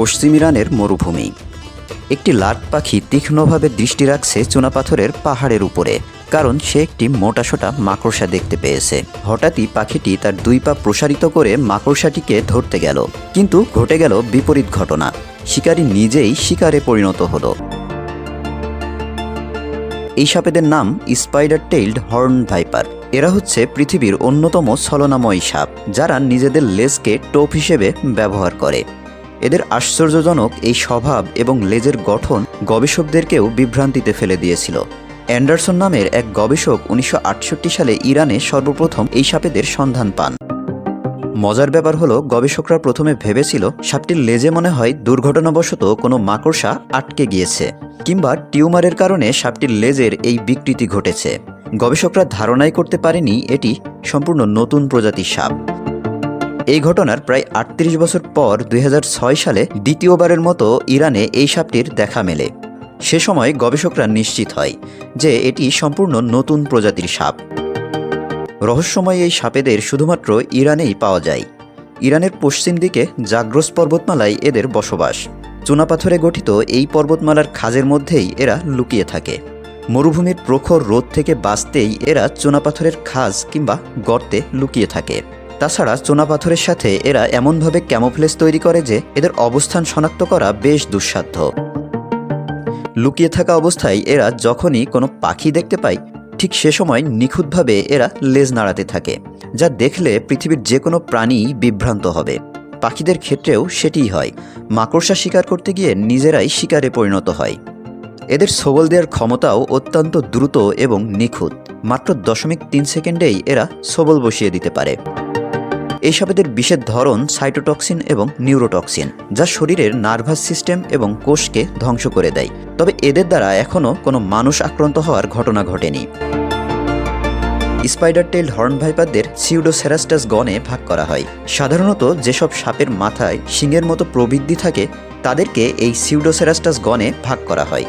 পশ্চিম ইরানের মরুভূমি। একটি লাট পাখি তীক্ষ্ণভাবে দৃষ্টি রাখছে চুনাপাথরের পাহাড়ের উপরে, কারণ সে একটি মোটাসোটা মাকড়সা দেখতে পেয়েছে। হঠাৎই পাখিটি তার দুই পা প্রসারিত করে মাকড়সাটিকে ধরতে গেল, কিন্তু ঘটে গেল বিপরীত ঘটনা। শিকারী নিজেই শিকারে পরিণত হলো। এই সাপেদের নাম স্পাইডার টেইলড হর্ন ভাইপার। এরা হচ্ছে পৃথিবীর অন্যতম ছলনাময়ী সাপ, যারা নিজেদের লেজকে টোপ হিসেবে ব্যবহার করে। এদের আশ্চর্যজনক এই স্বভাব এবং লেজের গঠন গবেষকদেরকেও বিভ্রান্তিতে ফেলে দিয়েছিল। অ্যান্ডারসন নামের এক গবেষক উনিশশো আটষট্টি সালে ইরানে সর্বপ্রথম এই সাপেদের সন্ধান পান। মজার ব্যাপার হলো, গবেষকরা প্রথমে ভেবেছিল সাপটির লেজে মনে হয় দুর্ঘটনাবশত কোনো মাকড়সা আটকে গিয়েছে কিংবা টিউমারের কারণে সাপটির লেজের এই বিকৃতি ঘটেছে। গবেষকরা ধারণাই করতে পারেনি এটি সম্পূর্ণ নতুন প্রজাতির সাপ। এই ঘটনার প্রায় আটত্রিশ বছর পর দুই হাজার ছয় সালে দ্বিতীয়বারের মতো ইরানে এই সাপটির দেখা মেলে। সে সময় গবেষকরা নিশ্চিত হয় যে এটি সম্পূর্ণ নতুন প্রজাতির সাপ। রহস্যময় এই সাপেদের শুধুমাত্র ইরানেই পাওয়া যায়। ইরানের পশ্চিম দিকে জাগ্রস পর্বতমালায় এদের বসবাস। চুনাপাথরে গঠিত এই পর্বতমালার খাজের মধ্যেই এরা লুকিয়ে থাকে। মরুভূমির প্রখর রোদ থেকে বাঁচতেই এরা চুনাপাথরের খাজ কিংবা গর্তে লুকিয়ে থাকে। তাছাড়া চুনাপাথরের সাথে এরা এমনভাবে ক্যামোফ্লেজ তৈরি করে যে এদের অবস্থান শনাক্ত করা বেশ দুঃসাধ্য। লুকিয়ে থাকা অবস্থায় এরা যখনই কোনো পাখি দেখতে পায়, ঠিক সে সময় নিখুঁতভাবে এরা লেজ নাড়াতে থাকে, যা দেখলে পৃথিবীর যে কোনো প্রাণী বিভ্রান্ত হবে। পাখিদের ক্ষেত্রেও সেটিই হয়। মাকড়সা শিকার করতে গিয়ে নিজেরাই শিকারে পরিণত হয়। এদের সবল দেওয়ার ক্ষমতাও অত্যন্ত দ্রুত এবং নিখুঁত। মাত্র দশমিক তিন সেকেন্ডেই এরা সবল বসিয়ে দিতে পারে। এই সাপেদের বিষের ধরন সাইটোটক্সিন এবং নিউরোটক্সিন, যা শরীরের নার্ভাস সিস্টেম এবং কোষকে ধ্বংস করে দেয়। তবে এদের দ্বারা এখনও কোনো মানুষ আক্রান্ত হওয়ার ঘটনা ঘটেনি। স্পাইডার টেল হর্ন ভাইপারদের সিউডোসেরাস্টাস গণে ভাগ করা হয়। সাধারণত যেসব সাপের মাথায় শিংয়ের মতো প্রবৃদ্ধি থাকে, তাদেরকে এই সিউডোসেরাস্টাস গণে ভাগ করা হয়।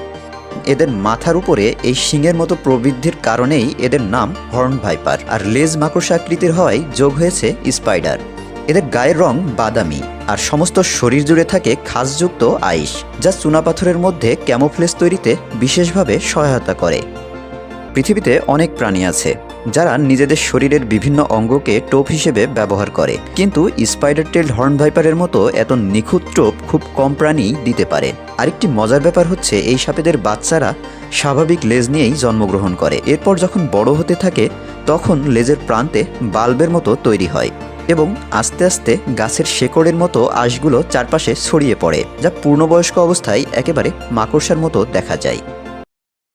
এদের মাথার উপরে এই শিঙের মতো প্রবৃদ্ধির কারণেই এদের নাম হর্ন ভাইপার। আর লেজ মাকড়সা আকৃতির হওয়ায় যোগ হয়েছে স্পাইডার। এদের গায়ের রং বাদামি, আর সমস্ত শরীর জুড়ে থাকে খাসযুক্ত আইস, যা চুনাপাথরের মধ্যে ক্যামোফ্লেজ তৈরিতে বিশেষভাবে সহায়তা করে। পৃথিবীতে অনেক প্রাণী আছে, যারা নিজেদের শরীরের বিভিন্ন অঙ্গকে টোপ হিসেবে ব্যবহার করে। কিন্তু স্পাইডার টেল হর্ন ভাইপারের মতো এত নিখুঁত টোপ খুব কম প্রাণী দিতে পারে। আরেকটি মজার ব্যাপার হচ্ছে, এই সাপেদের বাচ্চারা স্বাভাবিক লেজ নিয়েই জন্মগ্রহণ করে। এরপর যখন বড় হতে থাকে, তখন লেজের প্রান্তে বাল্বের মতো তৈরি হয় এবং আস্তে আস্তে গাছের শেকড়ের মতো আঁশগুলো চারপাশে ছড়িয়ে পড়ে, যা পূর্ণবয়স্ক অবস্থায় একেবারে মাকড়সার মতো দেখা যায়।